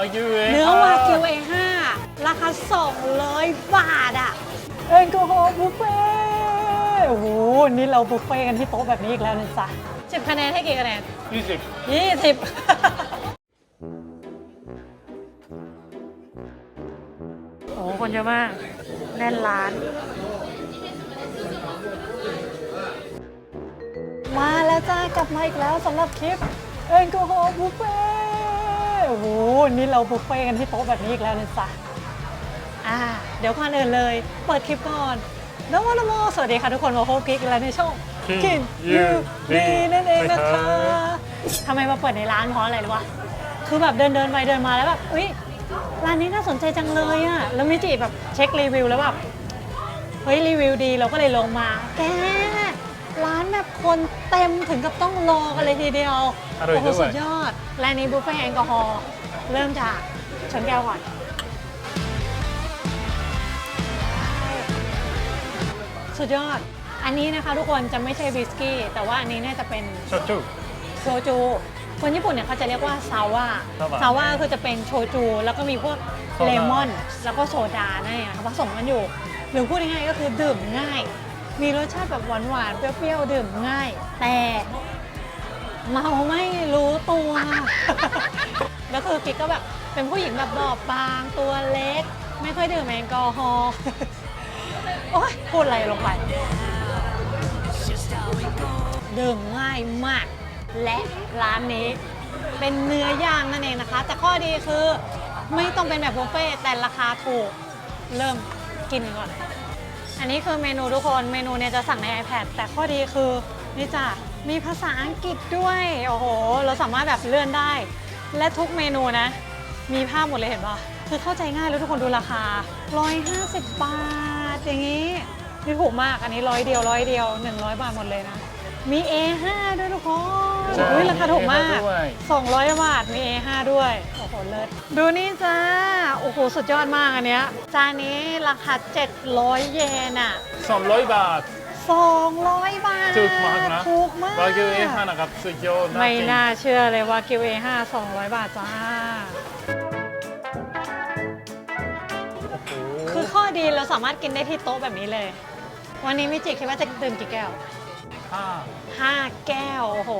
วากิวเอเนื้อวากิว A5 ราคา 200 บาทอะแอลกอฮอล์บุฟเฟ่ต์โอ้โห นี่เราบุฟเฟ่ต์กันที่โต๊ะแบบนี้อีกแล้วนะจ๊ะสิบคะแนนให้กี่คะแนนยี่สิบยี่สิบโอ้คนเยอะมาก แน่นร้าน มาแล้วจ้ากลับมาอีกแล้วสำหรับคลิปแอลกอฮอล์บุฟเฟ่ต์ โอ้โห นี่เราบุฟเฟ่ต์กันที่โต๊ะแบบนี้อีกแล้วนะจ๊ะอ่า เดี๋ยวก่อนอื่นเลย เปิดคลิปก่อนนโมนโมสวัสดีค่ะทุกคนมาพบกิ๊กแล้วในช่องกินยูดีนั่นเองนะคะทำไมมาเปิดในร้านเพราะอะไรรู้ปะคือแบบเดินเดินไปเดินมาแล้วแบบอุ้ยร้านนี้น่าสนใจจังเลยอะแล้วมิจิแบบเช็ครีวิวแล้วแบบเฮ้ยรีวิวดีเราก็เลยลงมา แกร้านแบบคน เต็มถึงกับต้องรอกันเลยทีเดียวอร่อยโอ้โหด้วย สุดยอดร้านนี้บุฟเฟ่ต์แอลกอฮอล์เริ่มจากชนแก้วก่อน สุดยอด อันนี้นะคะทุกคนจะไม่ใช่วิสกี้ แต่ว่าอันนี้น่าจะเป็นโชจูโชจู คนญี่ปุ่นเนี่ยเขาจะเรียกว่าซาวาซาวะซาวาคือจะเป็นโชจู แล้วก็มีพวกโซดา เลมอน แล้วก็โซดานั่นเองนะคะผสมกันอยู่ หรือพูดง่ายๆก็คือดื่มง่าย มีรสชาติแบบหวานๆ เปรี้ยวๆ ดื่มง่าย แต่เมาไม่รู้ตัว แล้วคือกิ๊กก็แบบเป็นผู้หญิงแบบบอบบางตัวเล็ก ไม่ค่อยดื่มแอลกอฮอล์ โอ๊ยพูดอะไรลงไป ดื่มง่ายมาก และร้านนี้เป็นเนื้อย่างนั่นเองนะคะ แต่ข้อดีคือไม่ต้องเป็นแบบบุฟเฟ่ต์แต่ราคาถูก เริ่มกินก่อน อันนี้คือเมนูทุกคนเมนูเนี่ยจะสั่งใน iPad แต่ข้อดีคือนี่จ้ะมีภาษาอังกฤษด้วย โอ้โห เราสามารถแบบเลื่อนได้ และทุกเมนูนะ มีภาพหมดเลยเห็นปะคือเข้าใจง่ายแล้วทุกคนดูราคา 150 บาท อย่างนี้นี่ถูกมากอันนี้ร้อยเดียวร้อยเดียว 100 บาทหมดเลยนะ มี A5 ด้วยทุกคนใช่อุ้ยราคาถูกมากมี A5 ด้วย200 บาทมี A5 ด้วยโอ้โห เลิศดูนี่จ้า โอ้โห สุดยอดมากอันเนี้ย จานนี้ราคา 700 เยนอะสองร้อยบาท 200 บาทถูกมากนะ ถูกมาก วากิวเอห้านะครับสุดยอดไม่กิน่าเชื่อเลยว่ากิว A5 200 บาทจ้าโอ้โหคือข้อดีเราสามารถกินได้ที่โต๊ะแบบนี้เลย วันนี้มิจิคิดว่าจะดื่มกี่แก้ว ห้า5แก้ว โอ้โห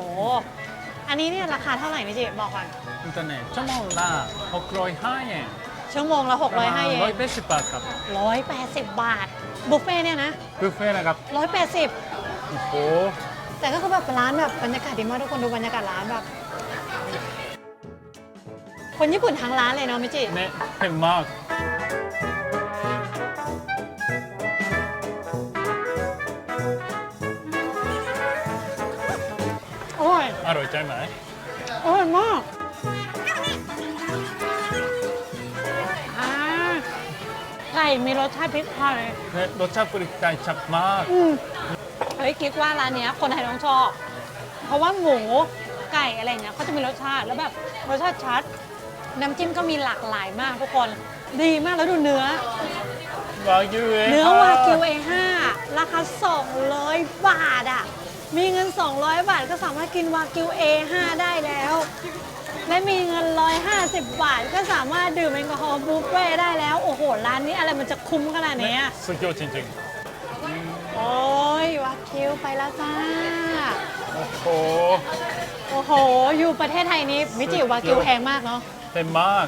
อันนี้เนี่ยราคาเท่าไหร่มิจิบอกก่อน อินเทอร์เน็ตชั่วโมงละหกร้อยห้าเยนชั่วโมงละ605เยร้อยนแปดสิบบาทครับ180 บาท บุฟเฟ่ต์เนี่ยนะ บุฟเฟ่ต์นะครับ180 โอ้โหแต่ก็คือแบบร้านแบบบรรยากาศดีมากทุกคนดูบรรยากาศร้านแบบ คนญี่ปุ่นทั้งร้านเลยเนาะมิจิ เนะเผ็ดมากอร่อย อร่อยใจไหมอร่อยมาก ก่มีรสชาติพริกไทยเนะรสชาติบริการชัดมาก อืมเฮ้ยคิดว่าร้านเนี้ย คนไทยต้องชอบ เพราะว่าหมูไก่อะไรเงี้ยเขาจะมีรสชาติแล้วแบบรสชาติชัด น้ำจิ้มก็มีหลากหลายมากทุกคน ดีมากแล้วดูเนื้อ วากิวเอเนื้อวากิว A5 ราคา 200 บาทอะ มีเงิน 200 บาทก็สามารถกินวากิว A5 ได้แล้ว และมีเงิน 150 บาท ก็สามารถดื่มแอลกอฮอล์บุฟเฟ่ต์ได้แล้ว โอ้โห ร้านนี้อะไรมันจะคุ้มขนาดนี้อะสุดยอดจริงโอ้ยวากิวไปแล้วจ้า ๆ โอ้โหโอ้โห อยู่ประเทศไทยนี้มิจิวากิวแพงมากเนาะเผ็ดมาก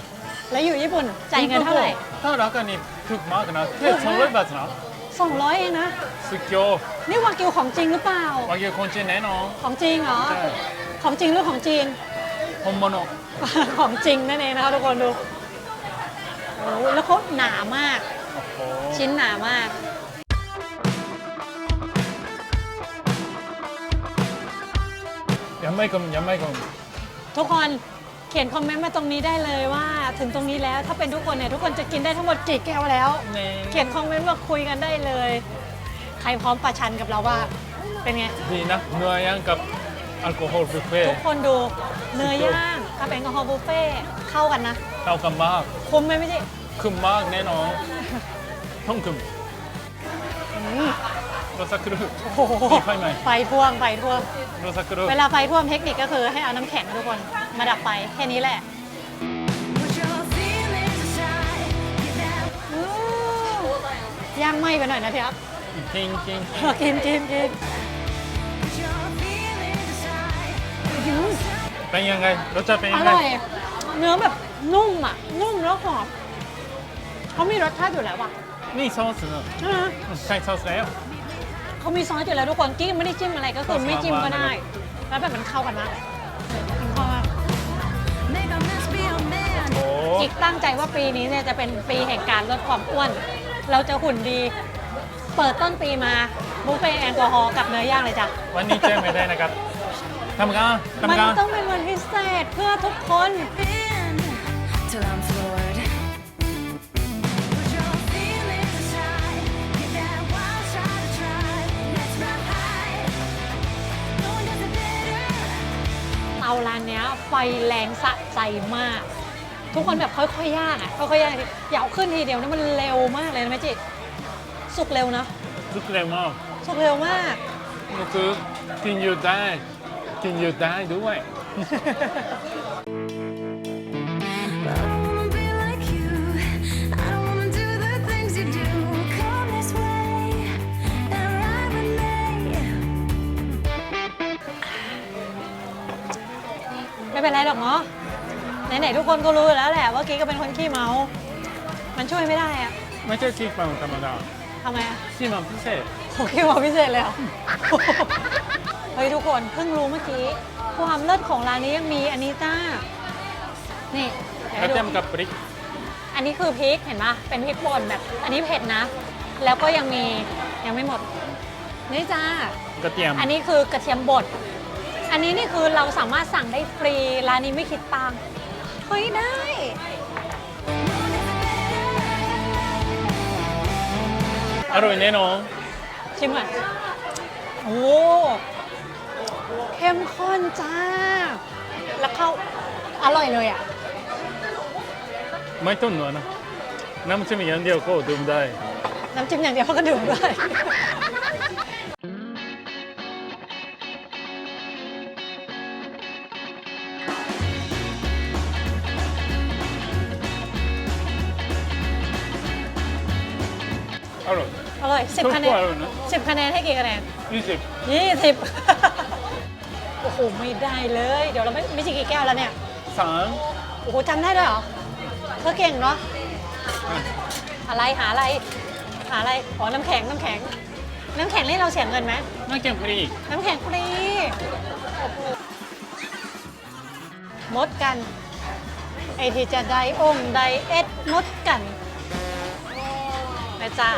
แล้วอยู่ญี่ปุ่นจ่ายเงินเท่าไหร่ ถ้ารักกันนี่ถูกมากนะถูแค่กสองมาร้อกยบาทนะ200 เองนะ สุดยอดนี่วากิวของจริงหรือเปล่า วากิวคนจีนแน่นอนของจริงเหรอ ใช่ของจริงหรือของจีน ฮอมโมโนของจริงนั่นเองนะคะทุกคนดูโอ้โหแล้วเขาหนามาก โอ้โหชิ้นหนามาก ยังไม่กลมยังไม่กลมทุกคนเขียนคอมเมนต์มาตรงนี้ได้เลยว่า ถึงตรงนี้แล้วถ้าเป็นทุกคนเนี่ยทุกคนจะกินได้ทั้งหมดกี่แก้วแล้วนี่เขียนคอมเมนต์มาคุยกันได้เลย ใครพร้อมประชันกับเราว่า เป็นไง ดีนะเนื้อย่างกับแอลกอฮอล์บุฟเฟ่ทุกคนดู เนื้อย่างคาเฟ่แอลกฮอล์บุฟเฟ่เข้ากันนะ เข้ากันมากคุ้มไหมพี่จิคุ้มมากแน่นอนต้องคุ้มโรสักครู่ไฟไหมไฟท่วงไฟท่วม รสักรู่เวลาไฟท่วงเทคนิคก็คือให้เอาน้ำแข็งทุกคนมาดับไฟแค่นี้แหละ ย่างไหมไปหน่อยนะพี่ครับจริงจริงกินกินกิน เป็นยังไงรสชาติเป็นหืออยังไงร่อยเนื้อแบบนุ่มอะ นุ่มแล้วหอมเขามีรสชาติอยู่แล้วอะนี่ซอสเนอะใช่ไหมใส่ซอสแล้ว เขามีซอสอยู่แล้วทุกคนกิ๊กไม่ได้จิ้มอะไรก็คือไม่จิ้มก็ได้ซอสวางๆแล้วแบบมันเข้ากันมากมันเข้ากันโอ้กิ๊กตั้งใจว่าปีนี้เนี่ยจะเป็นปีแห่งการลดความอ้วน เราจะหุ่นดี เปิดต้นปีมาบุฟเฟ่ต์แอลกอฮอล์กับเนื้อย่างเลยจ้ะวันนี้แจ้งไม่ได้นะครับ ทำงานมันทำงานต้องเป็นวันพิเศษเพื่อทุกคน Till I'm floored. Put your feelings aside. Give that wild shot a try. Let's ride. No one does it better. เตาร้านเนี้ยไฟแรงสะใจมาก ทุกคนแบบค่อยๆย่างอะค่อยๆย่างดิอย่าเอาขึ้นทีเดียวนะมันเร็วมากเลยนะแม่จิสุกเร็วนะลุกเร็วมากสุกเร็วมาก ก็คือกินหยุดได้ กินหยุดได้ด้วย But I don't wanna be like you. I don't wanna do the things you do. Come this way and ride with me. ไม่เป็นไรหรอกเนาะไหนๆทุกคนก็รู้อยู่แล้วแหละว่ากิ๊กก็เป็นคนขี้เมา มันช่วยไม่ได้อะไม่ใช่ชีฟังธรรมดาทำไมอะชีมันพิเศษโอขี้เมาพิเศษเลยเหรอ เฮ้ยทุกคนเพิ่งรู้เมื่อกี้ความเลิศของร้านนี้ยังมีอันนี้จ้า นี่เดี๋ยวกระให้เทียมดูกับพริก อันนี้คือพริกเห็นปะเป็นพริกป่นแบบ อันนี้เผ็ดนะ แล้วก็ยังมียังไม่หมด นี่จ้า กระเทียมอันนี้คือกระเทียมบด อันนี้นี่คือเราสามารถสั่งได้ฟรี ร้านนี้ไม่คิดตังค์เฮ้ยได้ อร่อยแน่นอนชิมก่อนโอ้ เข้มข้นจ้า แล้วเข้าอร่อยเลยอะ ไม่ต้องหนวดนะน้ำจิ้มอย่างเดียวก็ดื่มได้ น้ำจิ้มอย่างเดียวก็ดื่มได้ อร่อยอร่อยสิบทุกคะแนคนอร่อยนะสิบคะแนนให้กี่คะแนนยี่สิบยี่สิบ โอ้โหไม่ได้เลย เดี๋ยวเราไม่ไม่ใช่กี่แก้วแล้วเนี่ยสามโอ้โหจำได้ด้วยเหรอเธอเก่งเนาะอะไรหาอะไรหาอะไรอ๋อน้ำแข็งน้ำแข็ง น้ำแข็งนี่เราเสียเงินไหมน่าเก็บพริกน้ำแข็งฟรีมดกันไอที่จะไดองค์ไดเอสมดกันนะจ๊ะ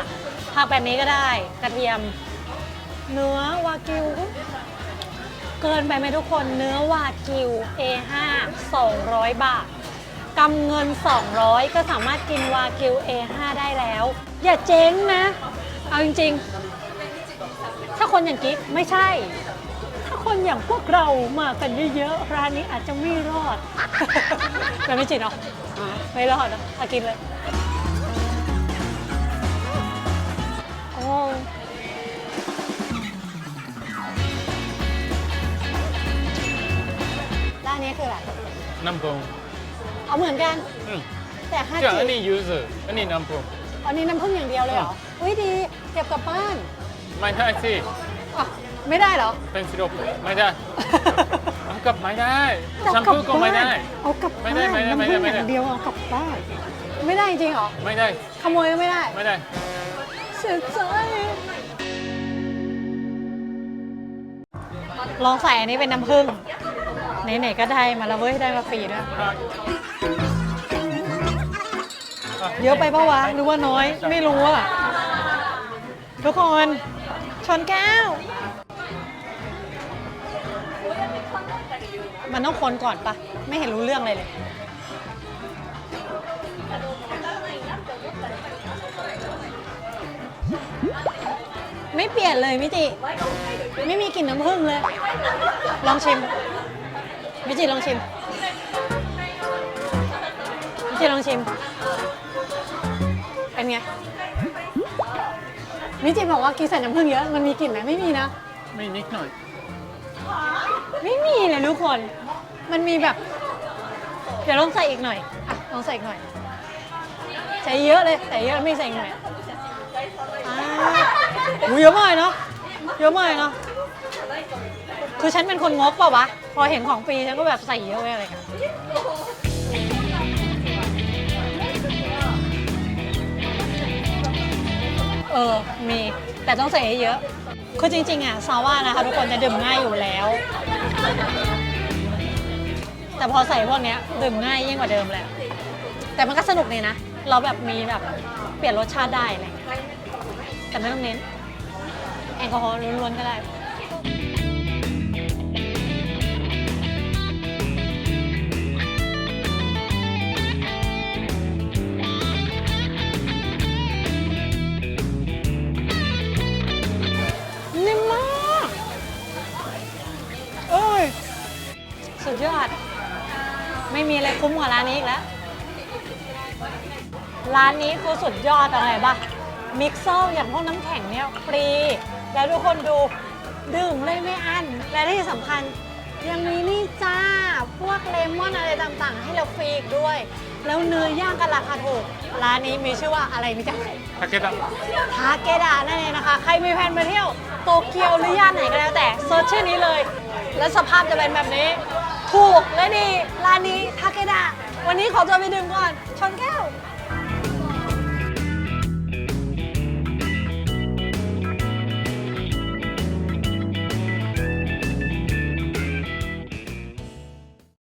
ผักแบบนี้ก็ได้ กระเทียม เนื้อวากิว เกินไปไหมทุกคนเนื้อวากิว A5 200 บาทกำเงิน 200 ก็สามารถกินวากิว A5 ได้แล้ว อย่าเจ๊งนะ เอาจริงๆ ถ้าคนอย่างกิ๊กไม่ใช่ ถ้าคนอย่างพวกเรามากันเยอะๆ ร้านนี้อาจจะไม่รอด แต่ไม่จริงเหรอไม่รอดอะเอากินเลย ร้านนี้คืออะไรน้ำผงเอาเหมือนกัน อืมแต่ห้าเดี๋ยวจีอันนี้ยูสอันนี้น้ำผงอันนี้น้ำผึ้งอย่างเดียวเลยเหรอ อุ้ยดี เก็บกลับบ้านไม่ได้สิอะไม่ได้เหรอ เป็นสิรปไม่ได้ เอากลับไม่ได้แชมพูก็ไม่ได้ เอากลับไม่บ้านได้ไม่ได้น้ำไม่ผึ้ได้งไม่อได้ ย่างเดียวเอากลับบ้าน ไม่ได้จริงเหรอ ไม่ได้ ขโมยก็ไม่ได้ ไม่ได้ เสียใจลองใส่อันนี้เป็นน้ำผึ้ง ไหนๆก็ได้มาแล้วเว้ยได้มาฟรีด้วยเยอะไปปะวะหรือว่าน้อยไม่รู้อะทุกคนชนแก้ว มันต้องคนก่อนปะไม่เห็นรู้เรื่องเลยเลยไม่เปลี่ยนเลยมิจิ ไม่มีกลิ่นน้ำผึ้งเลย ลองชิม มิจิลองชิมมิจิลองชิม เป็นไงมิจิบอกว่ากินใส่น้ำผึ้งเยอะ มันมีกลิ่นไหมไม่มีนะ ไม่นิดหน่อย ไม่มีเลยทุกคน มันมีแบบ เดี๋ยวลองใส่อีกหน่อย อะ ลองใส่อีกหน่อย ใส่เยอะเลย ใส่เยอะไม่ใส่อีกหน่อยอ่าอุ๊ยเยอะมากเลยเนาะ เยอะมากเลยเนาะ คือฉันเป็นคนงกเปล่าวะ พอเห็นของฟรีฉันก็แบบใส่เยอะไปอะไรกันเออ มี แต่ต้องใส่เยอะ คือจริง ๆ อะ ซาว่านะคะ ทุกคนจะดื่มง่ายอยู่แล้ว แต่พอใส่พวกเนี้ยดื่มง่ายยิ่งกว่าเดิมแหละ แต่มันก็สนุกดีนะ เราแบบมีแบบเปลี่ยนรสชาติได้อะไรเงี้ยแต่ไม่ต้องเน้น แอลกอฮอล์ล้วนๆก็ได้ ดยอด ไม่มีอะไรคุ้มกว่าร้านนี้อีกแล้ว ร้านนี้คือสุดยอดอะไรบ้างมิกเซอร์อย่างพวกน้ำแข็งเนี่ยฟรี แล้วทุกคนดูดื่มเลยไม่อันและที่สำคัญยังมีนี่จ้า พวกเลมอนอะไรต่างๆ ให้เราฟรีอีกด้วย แล้วเนื้อย่างกันราคาถูก ร้านนี้มีชื่อว่าอะไรมิจ๊ะทาเกดะทาเกดะนั่นเองนะคะ ใครมีแผนมาเที่ยวโตเกียวหรือย่านไหนก็แล้วแต่เซิร์ชชื่อนี้เลย และสภาพจะเป็นแบบนี้ ถูกและดีร้านนี้ทาเกดะวันนี้ขอตัวไปดื่มก่อนชนแก้ว